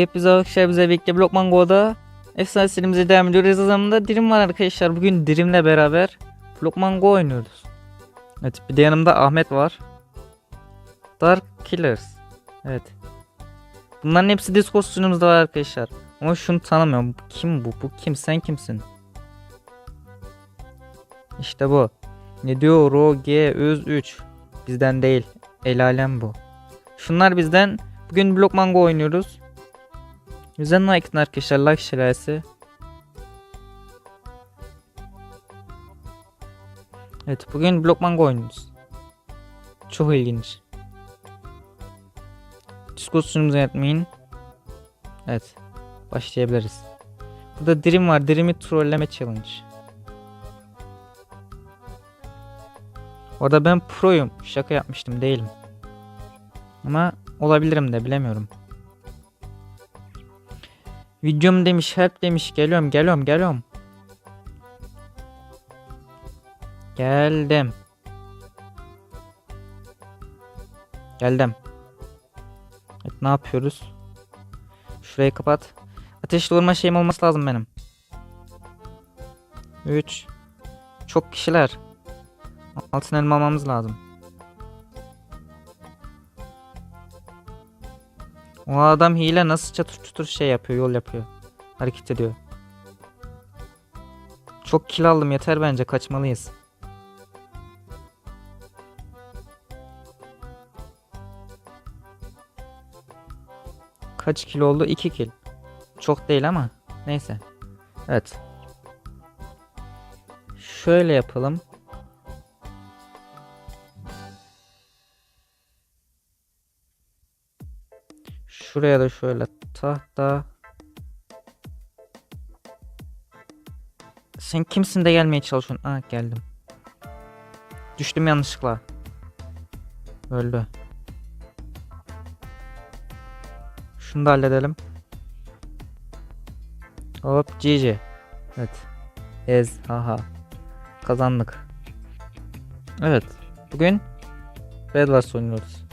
Hepinize arkadaşlar bize birlikte Blockman Go'da efsane serimize devam ediyoruz. Yanımda Dirim var arkadaşlar. Bugün Dirim'le beraber Blockman Go oynuyoruz. Evet bir de yanımda Ahmet var. Dark Killers. Evet. Bunların hepsi Discord sunucumuzda var arkadaşlar. Ama şunu tanımıyorum. Kim bu? Bu kim? Sen kimsin? İşte bu. Ne diyor? Ro G Öz 3. Bizden değil. El alem bu. Şunlar bizden. Bugün Blockman Go oynuyoruz. Güzel like atın arkadaşlar like şelalesi. Evet bugün Blockman Go oynuyoruz. Çok ilginç. Discord sunumuzu yapmayın. Evet. Başlayabiliriz. Burada Dream var. Dream'i trolleme challenge. Orada ben proyum. Şaka yapmıştım değilim. Ama olabilirim de bilemiyorum. Videom demiş help demiş geliyorum geliyorum geliyorum. Geldim. Geldim. Evet ne yapıyoruz? Şurayı kapat. Ateşli vurma şeyim olması lazım benim. 3 Çok kişiler. Altın elma almamız lazım. O adam hile nasıl çatır çutur şey yapıyor, yol yapıyor. Hareket ediyor. Çok kill aldım yeter bence kaçmalıyız. Kaç kill oldu? 2 kill. Çok değil ama neyse. Evet. Şöyle yapalım. Şuraya da şöyle tahta. Sen kimsin de gelmeye çalışıyorsun? Ah geldim. Düştüm yanlışlıkla. Öldü. Şunu da halledelim. Hop GG. Evet. Ez haha. Kazandık. Evet. Bugün Bed Wars oynuyoruz.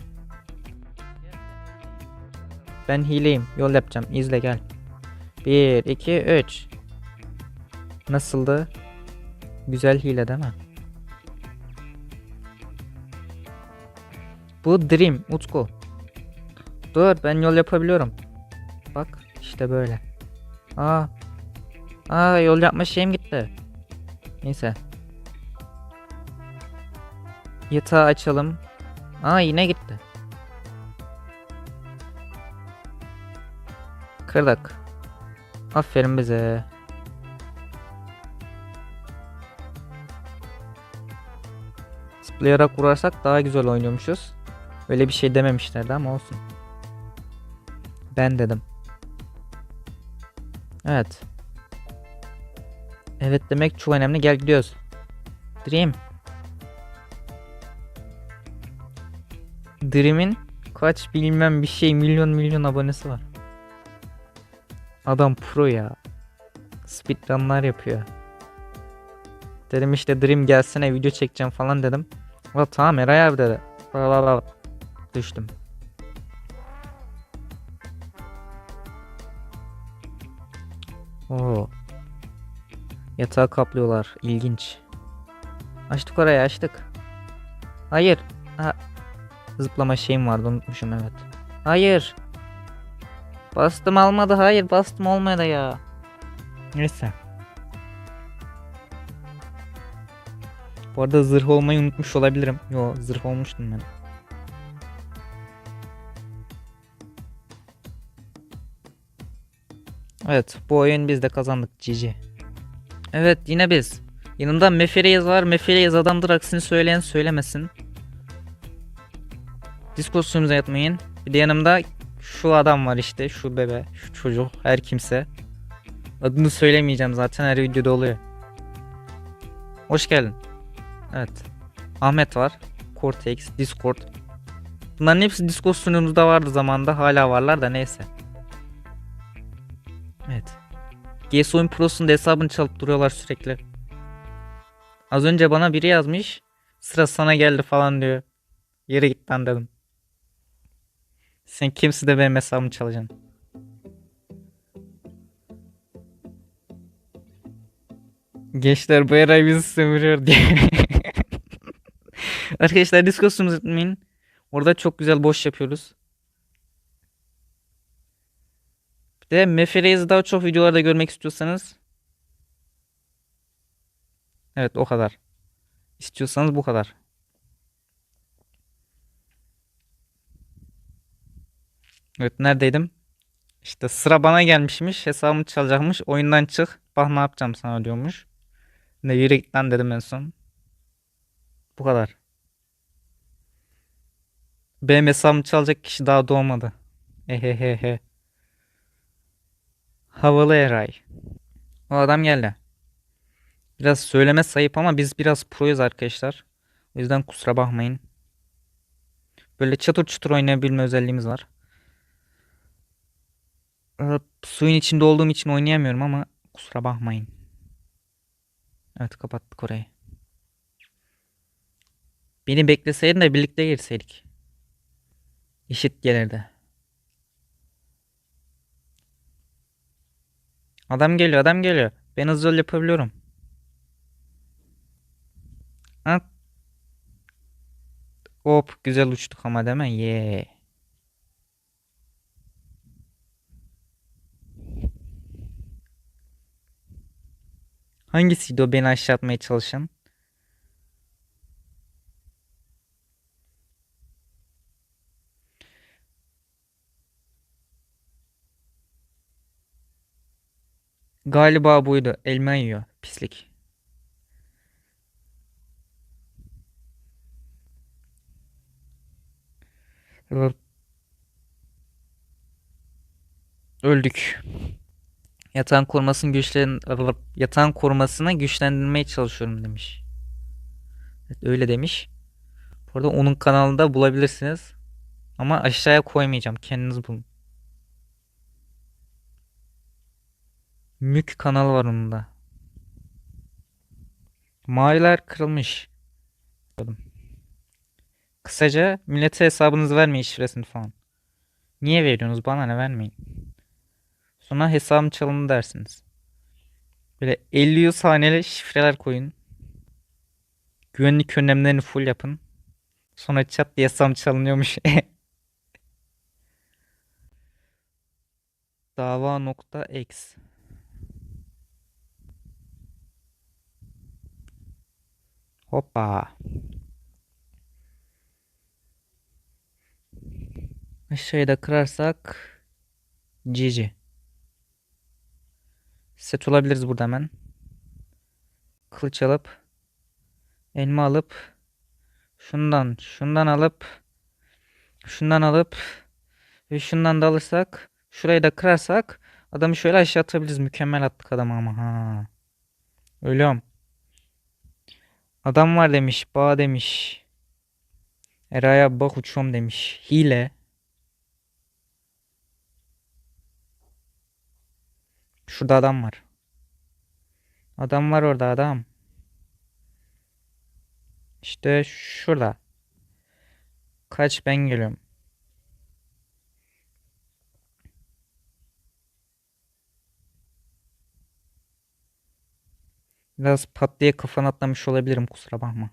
Ben hileyim. Yol yapacağım. İzle gel. 1, 2, 3. Nasıldı? Güzel hile değil mi? Bu Dream. Utku. Dur ben yol yapabiliyorum. Bak işte böyle. Aa. Aa yol yapma şeyim gitti. Neyse. Yatağı açalım. Aa yine gitti. Kırdık. Aferin bize. Zıplayarak vurarsak daha güzel oynuyormuşuz. Öyle bir şey dememişlerdi ama olsun. Ben dedim. Evet. Evet demek çok önemli. Gel gidiyoruz. Dream. Dream'in kaç bilmem bir şey milyon milyon abonesi var. Adam pro ya. Speedrunlar yapıyor. Dedim işte Dream gelsene video çekeceğim falan dedim. O tamam Eray abi dedi. Bla bla bla. Düştüm. Oo. Yatağı kaplıyorlar. İlginç. Açtık orayı açtık. Hayır. Ha. Zıplama şeyim vardı unutmuşum evet. Hayır. Bastım almadı. Hayır bastım olmadı ya. Neyse. Bu arada zırh olmayı unutmuş olabilirim. Yo zırh olmuştum ben. Evet bu oyun biz de kazandık GG. Evet yine biz. Yanımda Mefereyaz var. Mefereyaz adamdır aksini söyleyen söylemesin. Discord sunucumuza yatmayın. Bir de yanımda şu adam var işte şu bebe şu çocuk her kimse. Adını söylemeyeceğim zaten her videoda oluyor. Hoş geldin. Evet. Ahmet var. Cortex, Discord. Bunların hepsi Discord sunucumuzda vardı zamanda. Hala varlar da neyse. Evet. GS Oyun Pro'sun da hesabını çalıp duruyorlar sürekli. Az önce bana biri yazmış. Sıra sana geldi falan diyor. Yere git lan dedim. Sen kimse de benim hesabımı çalacaksın. Gençler bu eray bizi sömürüyor diye. Arkadaşlar Discord'umuzu unutmayın. Orada çok güzel boş yapıyoruz. Bir de Mefere'yi daha çok videolarda görmek istiyorsanız. Evet o kadar. İstiyorsanız bu kadar. Evet neredeydim? İşte sıra bana gelmişmiş. Hesabımı çalacakmış. Oyundan çık. Bak ne yapacağım sana diyormuş. Ne yürü git dedim en son. Bu kadar. Benim hesabımı çalacak kişi daha doğmadı. Ehehehe. Havalı Eray. O adam geldi. Biraz söyleme sayıp ama biz biraz proyuz arkadaşlar. O yüzden kusura bakmayın. Böyle çatır çutur oynayabilme özelliğimiz var. Ee, suyun içinde olduğum için oynayamıyorum ama kusura bakmayın. Evet kapattık orayı. Beni bekleseydin de birlikte girseydik. İşit gelirdi. Adam geliyor adam geliyor. Ben hızlı yapabiliyorum. Ha? Hop güzel uçtuk ama değil mi? Yeah. Hangisiydi o beni aşağı atmaya çalışan? Galiba buydu. Elma yiyor. Pislik. Öldük. Yatağın korumasını güçlen yatağın korumasını güçlendirmeye çalışıyorum demiş. Evet, öyle demiş. Bu arada onun kanalında bulabilirsiniz. Ama aşağıya koymayacağım. Kendiniz bulun. Mük kanalı var onun da. Maviler kırılmış. Kısaca millete hesabınızı vermeyin şifresini falan. Niye veriyorsunuz? Bana ne vermeyin. Sonra hesabım çalındı dersiniz. Böyle 50 haneli şifreler koyun. Güvenlik önlemlerini full yapın. Sonra çat diye hesabım çalınıyormuş. Dava nokta X. Hoppa. Aşağıya da kırarsak GG. Set olabiliriz burada hemen. Kılıç alıp elma alıp şundan şundan alıp şundan alıp ve şundan da alırsak şurayı da kırarsak adamı şöyle aşağı atabiliriz. Mükemmel attık adamı ama ha. Ölüyorum. Adam var demiş. Bağ demiş. Eray'a bak uçuyorum demiş. Hile. Şurada adam var. Adam var orada adam. İşte şurada. Kaç ben geliyorum. Biraz pat diye kafana atlamış olabilirim kusura bakma.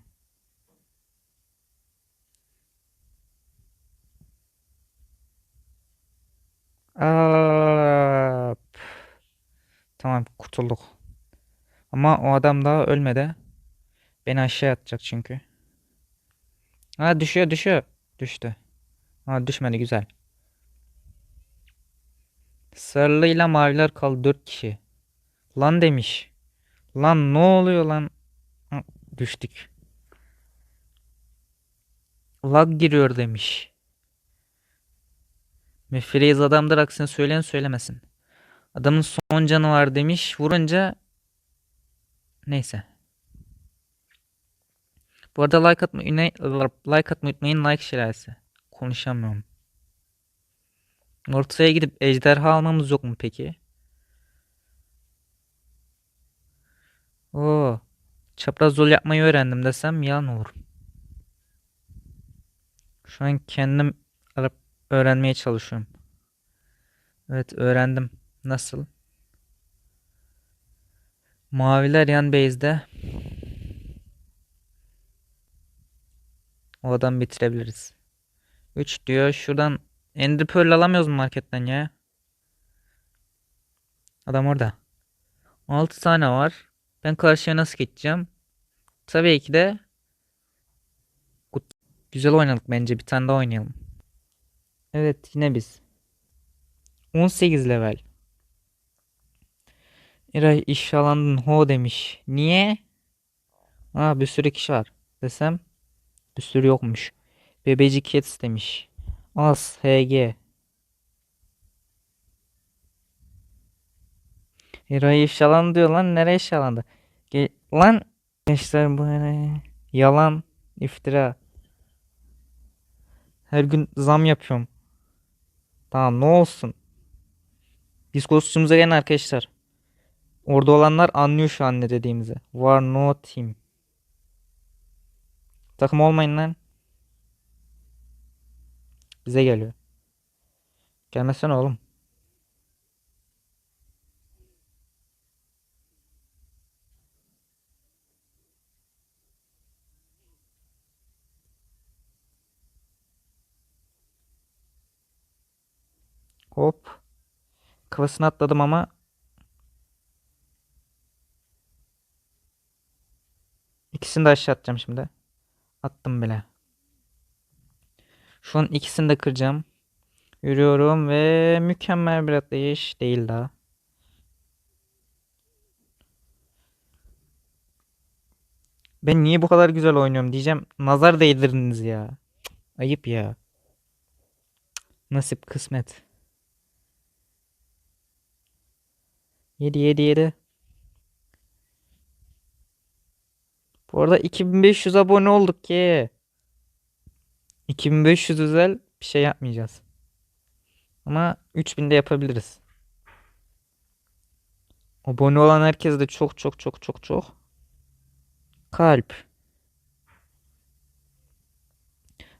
Aa, tamam kurtulduk. Ama o adam daha ölmedi. Beni aşağı atacak çünkü. Ha düşüyor düşüyor. Düştü. Ha düşmedi güzel. Sarılıyla maviler kaldı 4 kişi. Lan demiş. Lan ne oluyor lan? Ha, düştük. Lag giriyor demiş. Mefreyiz adamdır aksine söyleyen söylemesin. Adamın son canı var demiş. Vurunca neyse. Bu arada like atmayı like atmayı unutmayın. Like şelalesi. Konuşamıyorum. Ortaya gidip ejderha almamız yok mu peki? Oo. Çapraz yol yapmayı öğrendim desem yalan olur. Şu an kendim öğrenmeye çalışıyorum. Evet öğrendim. Nasıl? Maviler yan base'de. O adam bitirebiliriz. 3 diyor. Şuradan Ender Pearl alamıyoruz marketten ya? Adam orada. 6 tane var. Ben karşıya nasıl geçeceğim? Tabii ki de güzel oynadık bence. Bir tane daha oynayalım. Evet yine biz. 18 level. Eray işyalandın ho demiş. Niye? Aa bir sürü kişi var. Desem bir sürü yokmuş. Bebeci Kids demiş. Az HG. Eray ifşalandı diyor lan. Nereye ifşalandı? Ge lan gençler bu ne? Yalan. iftira. Her gün zam yapıyorum. Tamam ne olsun. Biz kostümümüze gelin arkadaşlar. Orada olanlar anlıyor şu an ne dediğimizi. War no team. Takım olmayın lan. Bize geliyor. Gelmesene oğlum. Hop. Kafasını atladım ama ikisini de aşağı atacağım şimdi. Attım bile. Şu an ikisini de kıracağım. Yürüyorum ve mükemmel bir atlayış değil daha. Ben niye bu kadar güzel oynuyorum diyeceğim. Nazar değdirdiniz ya. Ayıp ya. Nasip kısmet. 7 7 7. Bu arada 2500 abone olduk ki. 2500 özel bir şey yapmayacağız. Ama 3000 de yapabiliriz. Abone olan herkese de çok çok çok çok çok kalp.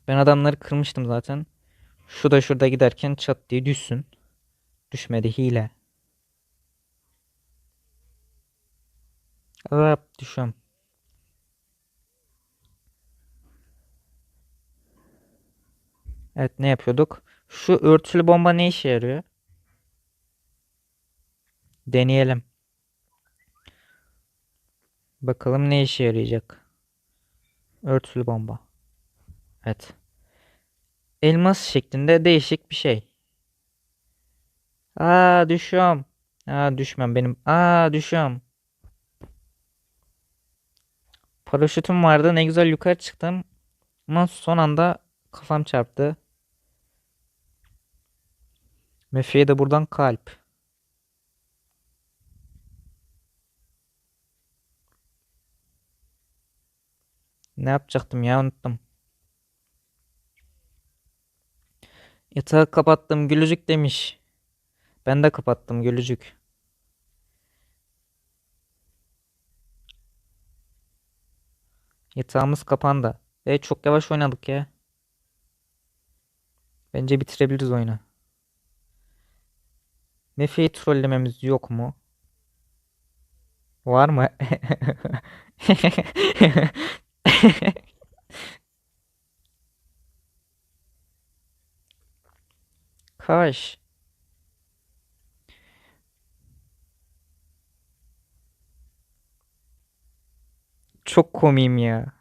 Ben adamları kırmıştım zaten. Şu da şurada giderken çat diye düşsün. Düşmedi hile. Rap düşüyorum. Evet ne yapıyorduk? Şu örtülü bomba ne işe yarıyor? Deneyelim. Bakalım ne işe yarayacak. Örtülü bomba. Evet. Elmas şeklinde değişik bir şey. Aa düşüyorum. Aa düşmem benim. Aa düşüyorum. Paraşütüm vardı. Ne güzel yukarı çıktım. Ama son anda kafam çarptı. Mefe'ye de buradan kalp. Ne yapacaktım ya unuttum. Yatağı kapattım gülücük demiş. Ben de kapattım gülücük. Yatağımız kapandı. E çok yavaş oynadık ya. Bence bitirebiliriz oyunu. Mefe'yi trollememiz yok mu? Var mı? Kaş. Çok komiyim ya.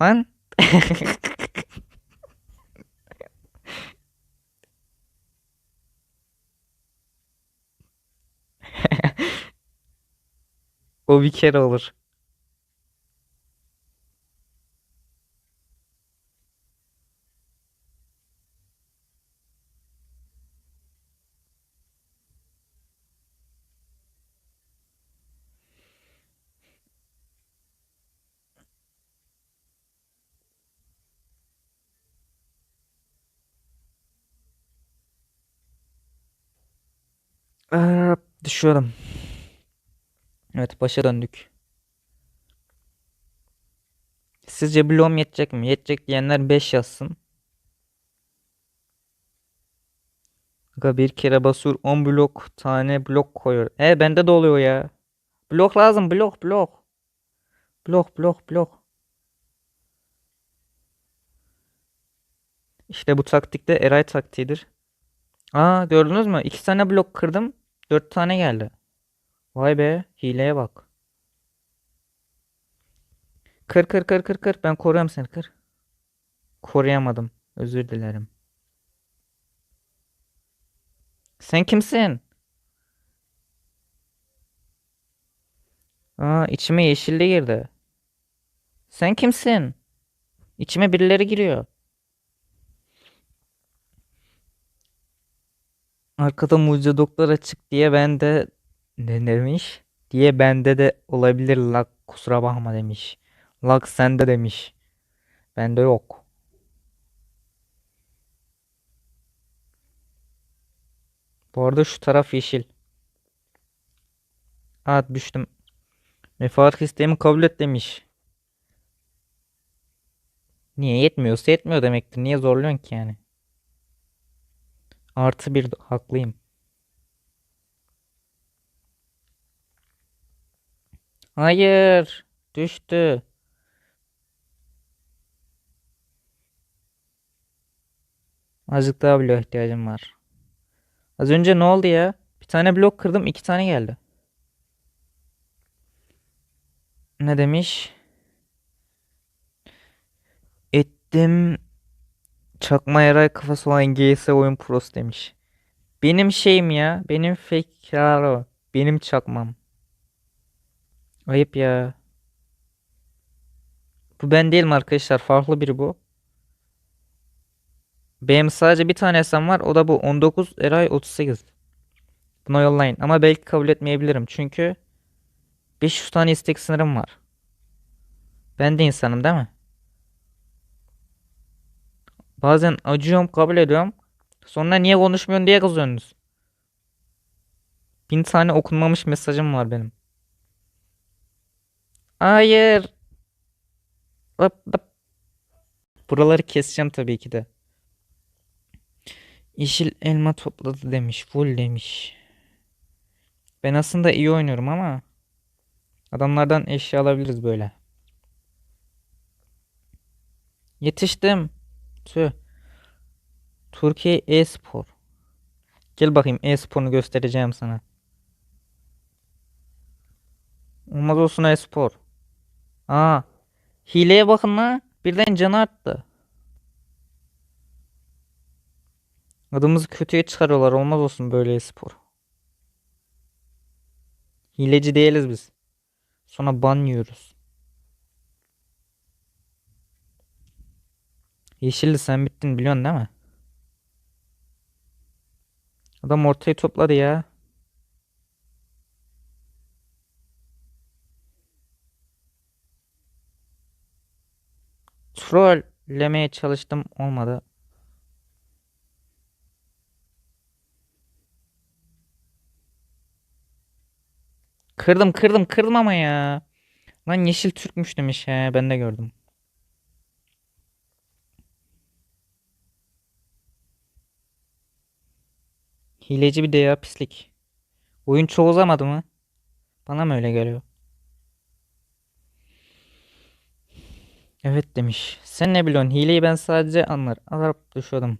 Lan. O bir kere olur. Aa, düşüyorum. Evet başa döndük. Sizce bloğum yetecek mi? Yetecek diyenler 5 yazsın. Bir kere basıyor 10 blok tane blok koyuyor. E bende de oluyor ya. Blok lazım blok blok. Blok blok blok. İşte bu taktik de Eray taktiğidir. Aa gördünüz mü? İki tane blok kırdım. Dört tane geldi. Vay be hileye bak. Kır kır kır kır kır. Ben koruyorum seni kır. Koruyamadım. Özür dilerim. Sen kimsin? Aa içime yeşilli girdi. Sen kimsin? İçime birileri giriyor. Arkada mucize doktor açık diye ben de ne demiş? Diye bende de olabilir lag kusura bakma demiş. Lag sende demiş. Bende yok. Bu arada şu taraf yeşil. Aa düştüm. Mefaat isteğimi kabul et demiş. Niye yetmiyorsa yetmiyor demektir. Niye zorluyorsun ki yani? Artı bir haklıyım. Hayır. Düştü. Azıcık daha bloğa ihtiyacım var. Az önce ne oldu ya? Bir tane blok kırdım, iki tane geldi. Ne demiş? Ettim. Çakma yaray kafası olan GS oyun pros demiş. Benim şeyim ya. Benim fake o. Benim çakmam. Ayıp ya. Bu ben değilim arkadaşlar. Farklı biri bu. Benim sadece bir tane hesabım var. O da bu. 19 Eray 38. Buna yollayın. Ama belki kabul etmeyebilirim. Çünkü 500 tane istek sınırım var. Ben de insanım değil mi? Bazen acıyorum kabul ediyorum. Sonra niye konuşmuyorsun diye kızıyorsunuz. Bin tane okunmamış mesajım var benim. Hayır. Hop, hop. Buraları keseceğim tabii ki de. Yeşil elma topladı demiş. Full demiş. Ben aslında iyi oynuyorum ama adamlardan eşya alabiliriz böyle. Yetiştim. Tüh. Türkiye e-spor. Gel bakayım e-sporunu göstereceğim sana. Olmaz olsun e-spor. Aa. Hileye bakın la. Birden canı arttı. Adımızı kötüye çıkarıyorlar. Olmaz olsun böyle e-spor. Hileci değiliz biz. Sonra ban yiyoruz. Yeşilli sen bittin biliyorsun değil mi? Adam ortayı topladı ya. Trollemeye çalıştım olmadı. Kırdım kırdım kırdım ama ya. Lan yeşil Türkmüş demiş he ben de gördüm. Hileci bir de ya pislik. Oyun çok uzamadı mı? Bana mı öyle geliyor? Evet demiş. Sen ne biliyorsun? Hileyi ben sadece anlar. Arap düşüyordum.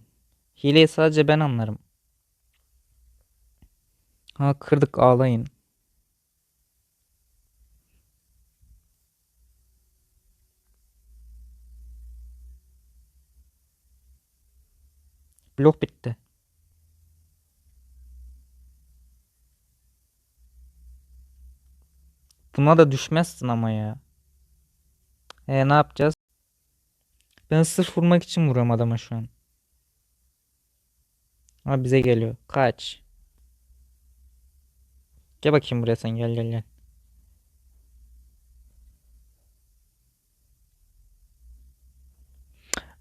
Hileyi sadece ben anlarım. Ha kırdık ağlayın. Blok bitti. Buna da düşmezsin ama ya. E ne yapacağız? Ben sırf vurmak için vuruyorum adama şu an. Ama bize geliyor. Kaç. Gel bakayım buraya sen gel gel gel.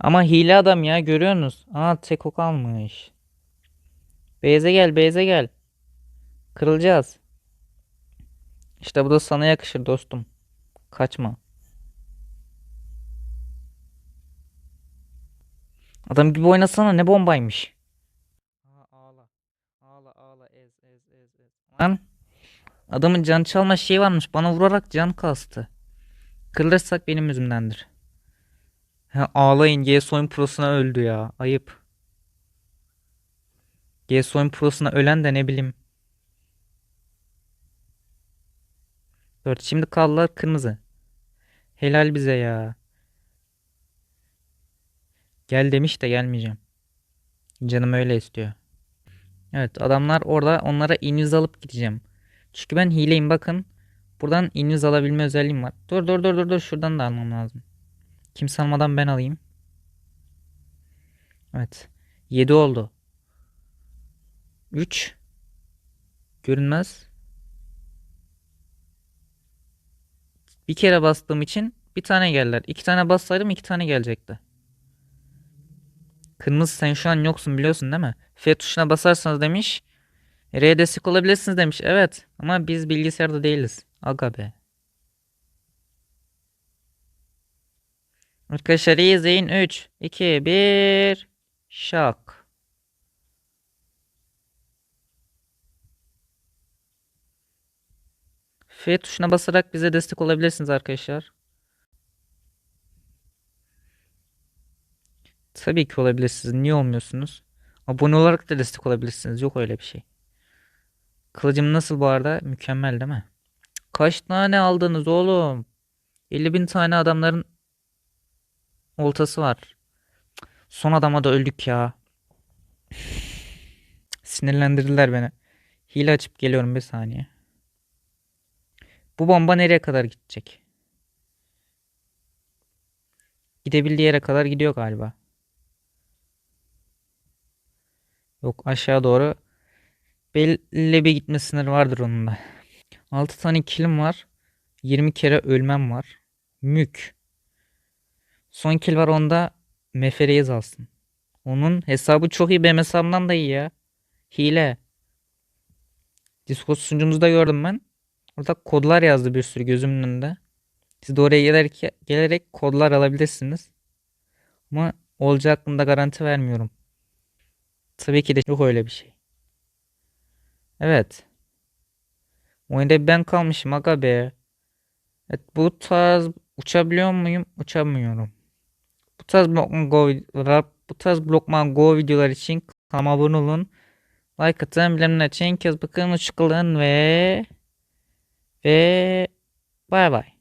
Ama hile adam ya görüyorsunuz. Aa tek ok almış. Beyze gel Beyze gel. Kırılacağız. İşte bu da sana yakışır dostum. Kaçma. Adam gibi oynasana ne bombaymış. Ağla. Ağla ağla ez ez ez ez. Lan. Adamın can çalma şeyi varmış. Bana vurarak can kastı. Kırılırsak benim yüzümdendir. Ha, ağlayın. GS Oyun Pro'suna öldü ya. Ayıp. GS Oyun Pro'suna ölen de ne bileyim. 4. Şimdi kaldılar kırmızı. Helal bize ya. Gel demiş de gelmeyeceğim. Canım öyle istiyor. Evet adamlar orada onlara inviz alıp gideceğim. Çünkü ben hileyim bakın. Buradan inviz alabilme özelliğim var. Dur dur dur dur dur şuradan da almam lazım. Kimse almadan ben alayım. Evet. 7 oldu. 3 Görünmez. Bir kere bastığım için bir tane geldiler. İki tane bassaydım iki tane gelecekti. Kırmızı sen şu an yoksun biliyorsun değil mi? F tuşuna basarsanız demiş. R'ye destek olabilirsiniz demiş. Evet ama biz bilgisayarda değiliz. Aga be. Arkadaşlar iyi izleyin. 3, 2, 1. Şak. F tuşuna basarak bize destek olabilirsiniz arkadaşlar. Tabii ki olabilirsiniz. Niye olmuyorsunuz? Abone olarak da destek olabilirsiniz. Yok öyle bir şey. Kılıcım nasıl bu arada? Mükemmel değil mi? Kaç tane aldınız oğlum? 50 bin tane adamların oltası var. Son adama da öldük ya. Sinirlendirdiler beni. Hile açıp geliyorum bir saniye. Bu bomba nereye kadar gidecek? Gidebildiği yere kadar gidiyor galiba. Yok aşağı doğru. Belli bir gitme sınırı vardır onun da. 6 tane killim var. 20 kere ölmem var. Mük. Son kill var onda Mefereyiz alsın. Onun hesabı çok iyi. Benim hesabımdan da iyi ya. Hile. Discord sunucumuzda gördüm ben. Orada kodlar yazdı bir sürü gözümün önünde. Siz de oraya gelerek, gelerek kodlar alabilirsiniz. Ama olacağı hakkında garanti vermiyorum. Tabii ki de yok öyle bir şey. Evet. Oyunda ben kalmışım aga be. Evet bu tarz uçabiliyor muyum? Uçamıyorum. Bu tarz Blockman Go bu tarz Blockman Go videolar için kanalıma abone olun. Like atın, bildirimleri açın, kez bakın, ışıklayın ve ve bay bay.